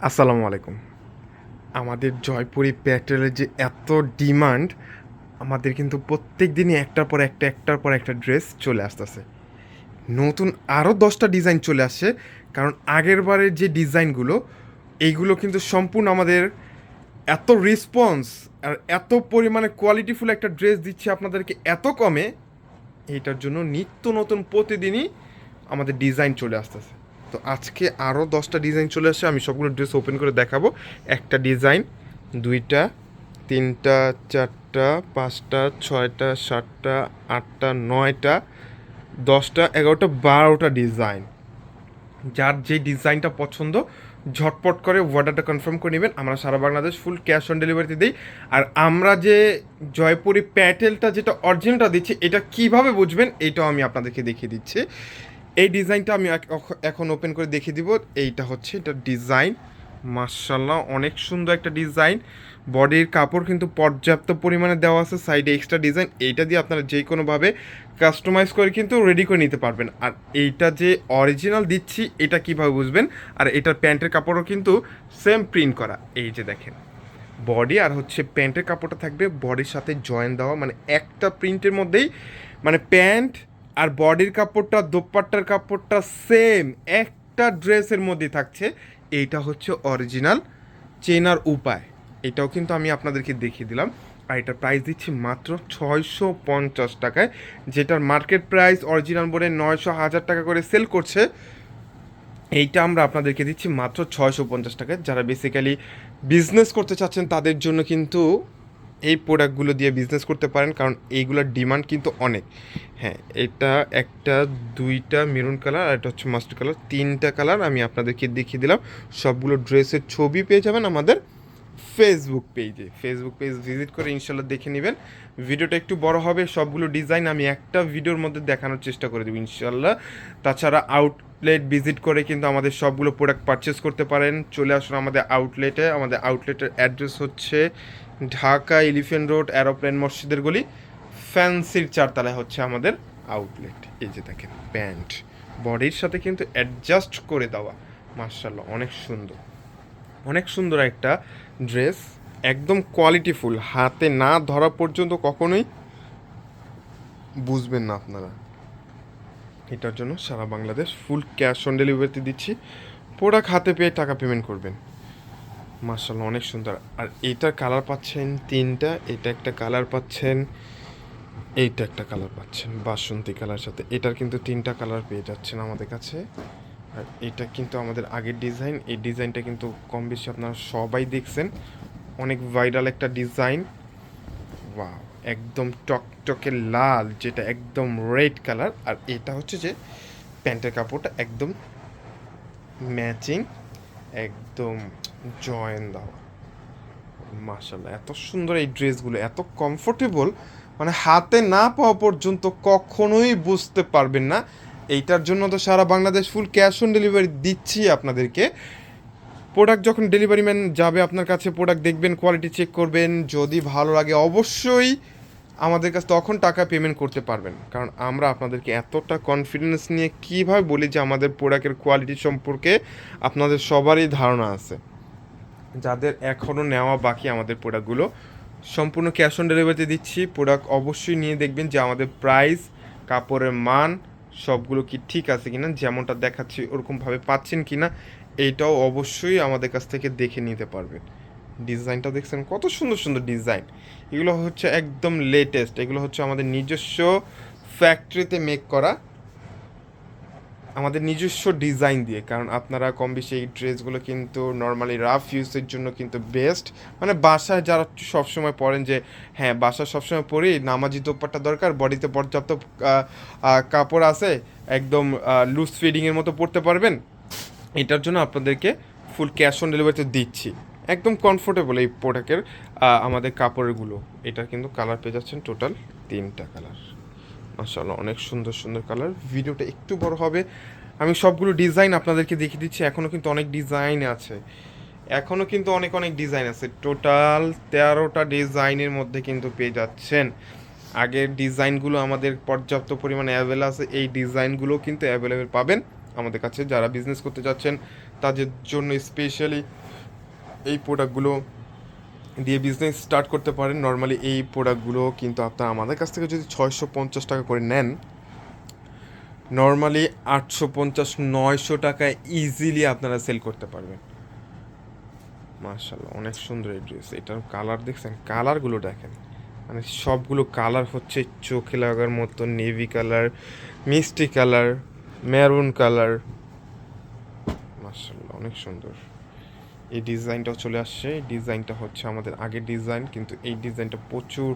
আসসালামু আলাইকুম। আমাদের জয়পুরি প্যাটেলের যে এত ডিমান্ড, আমাদের কিন্তু প্রত্যেক দিনই একটার পর একটা, একটার পর একটা ড্রেস চলে আসতেছে। নতুন আরও দশটা ডিজাইন চলে আসছে, কারণ আগের বারের যে ডিজাইনগুলো, এইগুলো কিন্তু সম্পূর্ণ আমাদের এত রেসপন্স আর এত পরিমাণে কোয়ালিটিফুল একটা ড্রেস দিচ্ছে আপনাদেরকে এত কমে, এইটার জন্য নিত্য নতুন প্রতিদিনই আমাদের ডিজাইন চলে আসতেছে। তো আজকে আরও দশটা ডিজাইন চলে আসছে আমি সবগুলো ড্রেস ওপেন করে দেখাবো। একটা ডিজাইন দুইটা, তিনটা, চারটা, পাঁচটা, ছয়টা, সাতটা, আটটা, নয়টা, দশটা, এগারোটা, বারোটা ডিজাইন যার যে ডিজাইনটা পছন্দ, ঝটপট করে অর্ডারটা কনফার্ম করে নেবেন। আমরা সারা বাংলাদেশ ফুল ক্যাশ অন ডেলিভারিতে দিই। আর আমরা যে জয়পুরি প্যাটেলটা, যেটা অরিজিনালটা দিচ্ছি, এটা কীভাবে বুঝবেন, এটাও আমি আপনাদেরকে দেখিয়ে দিচ্ছি। এই ডিজাইনটা আমি এখন ওপেন করে দেখিয়ে দিব। এইটা হচ্ছে, এটা ডিজাইন। মার্শাল্লাহ অনেক সুন্দর একটা ডিজাইন। বডির কাপড় কিন্তু পর্যাপ্ত পরিমাণে দেওয়া আছে সাইডে এক্সট্রা ডিজাইন। এইটা দিয়ে আপনারা যে কোনোভাবে কাস্টমাইজ করে কিন্তু রেডি করে নিতে পারবেন। আর এইটা যে অরিজিনাল দিচ্ছি, এটা কীভাবে বুঝবেন? আর এটার প্যান্টের কাপড়ও কিন্তু সেম প্রিন্ট করা। এই যে দেখেন বডি আর হচ্ছে প্যান্টের কাপড়টা থাকবে। বডির সাথে জয়েন দেওয়া মানে একটা প্রিন্টের মধ্যেই মানে প্যান্ট আর বডির কাপড়টা, দোপাট্টার কাপড়টা সেম একটা ড্রেসের মধ্যে থাকছে। এইটা হচ্ছে অরিজিনাল চেনার উপায়। এটাও কিন্তু আমি আপনাদেরকে দেখিয়ে দিলাম। আর এটার প্রাইস দিচ্ছি মাত্র ছয়শো পঞ্চাশ টাকায়, যেটার মার্কেট প্রাইস অরিজিনাল বোর্ডে নয়শো হাজার টাকা করে সেল করছে। এইটা আমরা আপনাদেরকে দিচ্ছি মাত্র ছয়শো পঞ্চাশ টাকায়। যারা বেসিক্যালি বিজনেস করতে চাচ্ছেন, তাদের জন্য কিন্তু এই প্রোডাক্টগুলো দিয়ে বিজনেস করতে পারেন, কারণ এইগুলোর ডিমান্ড কিন্তু অনেক। হ্যাঁ এটা একটা, দুইটা মেরুন কালার আর এটা হচ্ছে মাস্টার কালার তিনটা কালার আমি আপনাদেরকে দেখিয়ে দিলাম। সবগুলো ড্রেসের ছবি পেয়ে যাবেন আমাদের ফেসবুক পেজে ফেসবুক পেজ ভিজিট করে ইনশাল্লাহ দেখে নেবেন। ভিডিওটা একটু বড় হবে, সবগুলো ডিজাইন আমি একটা ভিডিওর মধ্যে দেখানোর চেষ্টা করে দেবো ইনশাল্লাহ। তাছাড়া আউটলেট ভিজিট করে কিন্তু আমাদের সবগুলো প্রোডাক্ট পারচেস করতে পারেন। চলে আসুন আমাদের আউটলেটে আমাদের আউটলেটের অ্যাড্রেস হচ্ছে ঢাকা এলিফেন্ট রোড অ্যারোপ্লেন মসজিদের গলি। ফ্যান্সির চারতলায় হচ্ছে আমাদের আউটলেট এই যে দেখেন প্যান্ট বডির সাথে কিন্তু অ্যাডজাস্ট করে দেওয়া। মার্শাল্লাহ অনেক সুন্দর। অনেক সুন্দর একটা ড্রেস, একদম কোয়ালিটিফুল। হাতে না ধরা পর্যন্ত কখনোই বুঝবেন না আপনারা। এটার জন্য সারা বাংলাদেশ ফুল ক্যাশ অন ডেলিভারিতে দিচ্ছি। প্রোডাক্ট হাতে পেয়ে টাকা পেমেন্ট করবেন। মার্শাল্লাহ অনেক সুন্দর। আর এইটার কালার পাচ্ছেন তিনটা, এটা একটা কালার পাচ্ছেন, এইটা একটা কালার পাচ্ছেন। বাসন্তী কালার সাথে। এটার কিন্তু তিনটা কালার পেয়ে যাচ্ছেন আমাদের কাছে। আর এটা কিন্তু আমাদের আগের ডিজাইন এই ডিজাইনটা কিন্তু কম বেশি আপনারা সবাই দেখছেন। অনেক ভাইরাল একটা ডিজাইন ওয়াও একদম টকটকে লাল, যেটা একদম রেড কালার আর এটা হচ্ছে যে প্যান্টের কাপড়টা একদম ম্যাচিং একদম জয়েন দেওয়া। মাশাল্লাহ এত সুন্দর এই ড্রেসগুলো এত কমফোর্টেবল মানে হাতে না পাওয়া পর্যন্ত কখনোই বুঝতে পারবেন না। এইটার জন্য তো সারা Bangladesh full cash on delivery দিচ্ছি আপনাদেরকে। প্রোডাক্ট যখন ডেলিভারি ম্যান যাবে আপনার কাছে প্রোডাক্ট দেখবেন কোয়ালিটি চেক করবেন। যদি ভালো লাগে অবশ্যই আমাদের কাছে তখন টাকা পেমেন্ট করতে পারবেন। কারণ আমরা আপনাদেরকে এতটা কনফিডেন্স নিয়ে কীভাবে বলি যে আমাদের প্রোডাক্টের কোয়ালিটি সম্পর্কে আপনাদের সবারই ধারণা আছে। যাদের এখনও নেওয়া বাকি আমাদের প্রোডাক্টগুলো সম্পূর্ণ ক্যাশ অন ডেলিভারিতে দিচ্ছি। প্রোডাক্ট অবশ্যই নিয়ে দেখবেন যে আমাদের প্রাইস কাপড়ের মান সবগুলো কি ঠিক আছে কিনা, যেমনটা দেখাচ্ছি ওরকমভাবে পাচ্ছেন কিনা, এইটাও অবশ্যই আমাদের কাছ থেকে দেখে নিতে পারবেন। ডিজাইনটা দেখছেন, কত সুন্দর সুন্দর ডিজাইন। এগুলো হচ্ছে একদম লেটেস্ট এগুলো হচ্ছে আমাদের নিজস্ব ফ্যাক্টরিতে মেক করা আমাদের নিজস্ব ডিজাইন দিয়ে, কারণ আপনারা কম বেশি এই ড্রেসগুলো কিন্তু নর্মালি রাফ ইউজের জন্য কিন্তু বেস্ট মানে বাসায় যারা সবসময় পরেন যে হ্যাঁ বাসায় সবসময় পরি, নামাজি দোপাট্টা দরকার, বডিতে পর্যাপ্ত কাপড় আছে, একদম লুজ ফিডিংয়ের মতো পরতে পারবেন। এটার জন্য আপনাদেরকে ফুল ক্যাশ অন ডেলিভারিতে দিচ্ছি। একদম কমফোর্টেবল এই প্রোডাক্টের আমাদের কাপড়গুলো এটা কিন্তু কালার পেয়ে যাচ্ছেন টোটাল তিনটা কালার মাশাআল্লাহ, অনেক সুন্দর সুন্দর কালার। ভিডিওটা একটু বড় হবে। আমি সবগুলো ডিজাইন আপনাদেরকে দেখিয়ে দিচ্ছি এখনও কিন্তু অনেক ডিজাইন আছে। এখনও কিন্তু অনেক অনেক ডিজাইন আছে। টোটাল তেরোটা ডিজাইনের মধ্যে কিন্তু পেয়ে যাচ্ছেন। আগের ডিজাইনগুলো আমাদের পর্যাপ্ত পরিমাণে অ্যাভেল আছে। এই ডিজাইনগুলো কিন্তু অ্যাভেলেবেল পাবেন আমাদের কাছে। যারা বিজনেস করতে যাচ্ছেন, তাদের জন্য স্পেশালি এই প্রোডাক্টগুলো দিয়ে বিজনেস স্টার্ট করতে পারেন। নর্মালি এই প্রোডাক্টগুলো কিন্তু আপনার আমাদের কাছ থেকে যদি ছয়শো পঞ্চাশ টাকা করে নেন নর্মালি আটশো পঞ্চাশ, নয়শো টাকায় ইজিলি আপনারা সেল করতে পারবেন। মার্শাল্লাহ অনেক সুন্দর এই ড্রেস এটার কালার দেখছেন? কালারগুলো দেখেন। মানে সবগুলো কালার হচ্ছে চোখে লাগার মতো নেভি কালার মিষ্টি কালার মেরুন কালার মার্শাল্লাহ অনেক সুন্দর। এই ডিজাইনটাও চলে আসছে। এই ডিজাইনটা হচ্ছে আমাদের আগের ডিজাইন, কিন্তু এই ডিজাইনটা প্রচুর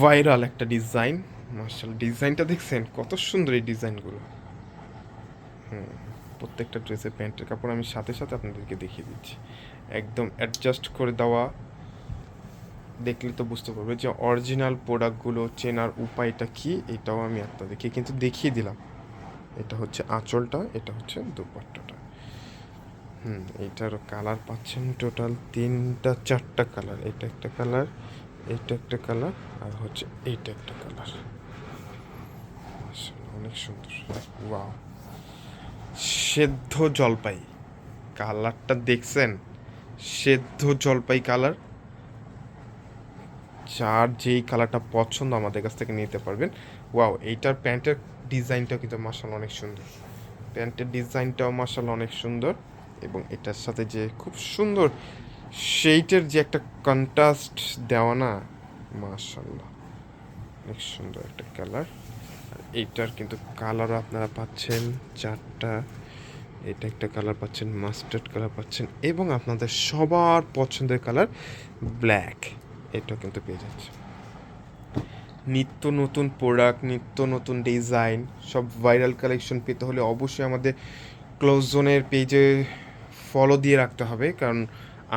ভাইরাল একটা ডিজাইন। মার্শাল ডিজাইনটা দেখছেন? কত সুন্দর এই ডিজাইনগুলো। হুম, প্রত্যেকটা ড্রেসের প্যান্টের কাপড় আমি সাথে সাথে আপনাদেরকে দেখিয়ে দিচ্ছি। একদম অ্যাডজাস্ট করে দেওয়া। দেখলে তো বুঝতে পারবে যে অরিজিনাল প্রোডাক্টগুলো চেনার উপায়টা কি, এটাও আমি আপনাদেরকে কিন্তু দেখিয়ে দিলাম। এটা হচ্ছে আঁচলটা, এটা হচ্ছে দুপাট্টাটা। হুম এইটার কালার পাচ্ছেন টোটাল তিনটা, চারটা কালার এটা একটা কালার এইটা একটা কালার আর হচ্ছে এইটা একটা কালার অনেক সুন্দর। ওয়াও সেদ্ধ জলপাই। কালারটা দেখছেন? সেদ্ধ জলপাই কালার যার যেই কালারটা পছন্দ আমাদের কাছ থেকে নিতে পারবেন। ওয়াও এইটার প্যান্টের ডিজাইনটাও কিন্তু মার্শাল অনেক সুন্দর। প্যান্টের ডিজাইনটাও মার্শাল অনেক সুন্দর। এবং এটার সাথে যে খুব সুন্দর সেইটের যে একটা কন্ট্রাস্ট দেওয়া না মার্শাল্লাহ অনেক সুন্দর একটা কালার আর এইটার কিন্তু কালারও আপনারা পাচ্ছেন চারটা, এটা একটা কালার পাচ্ছেন মাস্টার্ড কালার পাচ্ছেন এবং আপনাদের সবার পছন্দের কালার ব্ল্যাক এটাও কিন্তু পেয়ে যাচ্ছে নিত্য নতুন প্রোডাক্ট নিত্য নতুন ডিজাইন সব ভাইরাল কালেকশন পেতে হলে অবশ্যই আমাদের ক্লোজ জোনের পেজে ফলো দিয়ে রাখতে হবে, কারণ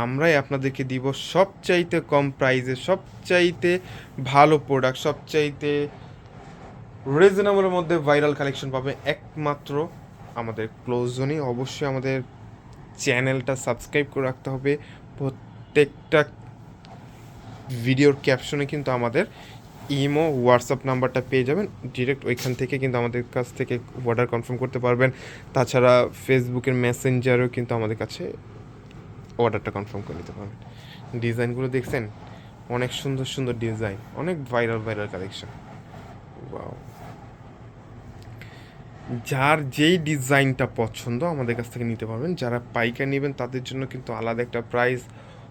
আমরাই আপনাদেরকে দিব সবচাইতে কম প্রাইসে সবচাইতে ভালো প্রোডাক্ট সবচাইতে রিজনেবলের মধ্যে ভাইরাল কালেকশন পাবে একমাত্র আমাদের ক্লোজ জোনে অবশ্যই আমাদের চ্যানেলটা সাবস্ক্রাইব করে রাখতে হবে। প্রত্যেকটা ভিডিওর ক্যাপশনে কিন্তু আমাদের ইমো, হোয়াটসঅ্যাপ নাম্বারটা পেয়ে যাবেন। ডিরেক্ট ওইখান থেকে কিন্তু আমাদের কাছ থেকে অর্ডার কনফার্ম করতে পারবেন। তাছাড়া ফেসবুকের মেসেঞ্জারেও কিন্তু আমাদের কাছে অর্ডারটা কনফার্ম করে নিতে পারবেন। ডিজাইনগুলো দেখছেন? অনেক সুন্দর সুন্দর ডিজাইন অনেক ভাইরাল ভাইরাল কালেকশন যার যেই ডিজাইনটা পছন্দ আমাদের কাছ থেকে নিতে পারবেন। যারা পাইকারি নেবেন, তাদের জন্য কিন্তু আলাদা একটা প্রাইস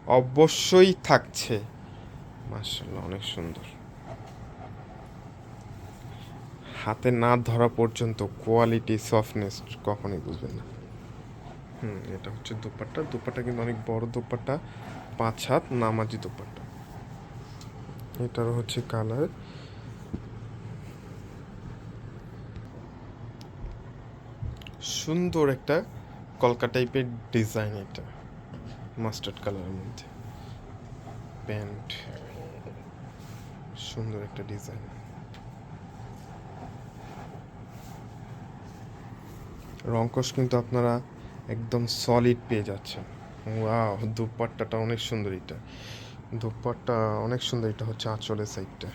অবশ্যই থাকছে। মার্শাল্লাহ অনেক সুন্দর। হাতে না ধরা পর্যন্ত কোয়ালিটি সফটনেস কখনোই বুঝবেন না। হুম, এটা হচ্ছে দোপাট্টা। দোপাট্টা কিন্তু অনেক বড় দোপাট্টা, পাঁচ হাত নামাজি দোপাট্টা। এটার হচ্ছে কালার সুন্দর একটা কলকা টাইপের ডিজাইন এটা মাস্টার্ড কালারের মধ্যে। প্যান্ট সুন্দর একটা ডিজাইন রঙ্কশ কিন্তু আপনারা একদম সলিড পেয়ে যাচ্ছেন। ওয়াও দুপাট্টাটা অনেক সুন্দর এটা। দুপাট্টা অনেক সুন্দর এটা হচ্ছে আঁচলের সাইডটা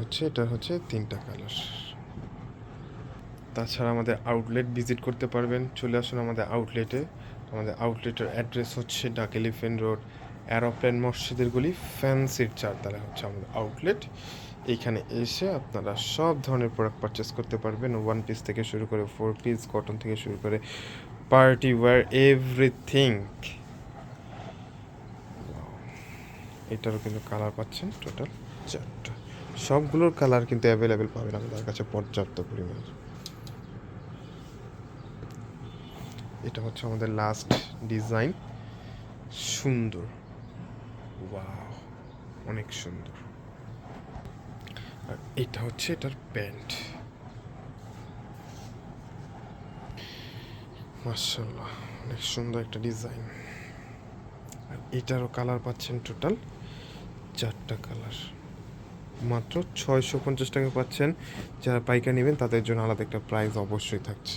হচ্ছে এটা হচ্ছে তিনটা কালার তাছাড়া আমাদের আউটলেট ভিজিট করতে পারবেন। চলে আসুন আমাদের আউটলেটে আমাদের আউটলেটের অ্যাড্রেস হচ্ছে ডাক এলিফেন্ট রোড, অ্যারোপ্লেন মসজিদের গুলি, ফ্যান্সির চারতলা হচ্ছে আমাদের আউটলেট এইখানে এসে আপনারা সব ধরনের প্রোডাক্ট পারচেস করতে পারবেন। ওয়ান পিস থেকে শুরু করে ফোর পিস কটন থেকে শুরু করে পার্টি ওয়ার এভরিথিং এটারও কিন্তু কালার পাচ্ছেন টোটাল চারটা। সবগুলোর কালার কিন্তু অ্যাভেলেবেল পাবেন আমাদের কাছে পর্যাপ্ত পরিমাণে। এটা হচ্ছে আমাদের লাস্ট ডিজাইন সুন্দর। অনেক সুন্দর। আর এটা হচ্ছে এটার প্যান্ট। মার্শাল্লাহ অনেক সুন্দর একটা ডিজাইন। আর এটারও কালার পাচ্ছেন টোটাল চারটা কালার। মাত্র ছয়শো পঞ্চাশ টাকা পাচ্ছেন। যারা পাইকার নেবেন, তাদের জন্য আলাদা একটা প্রাইস অবশ্যই থাকছে।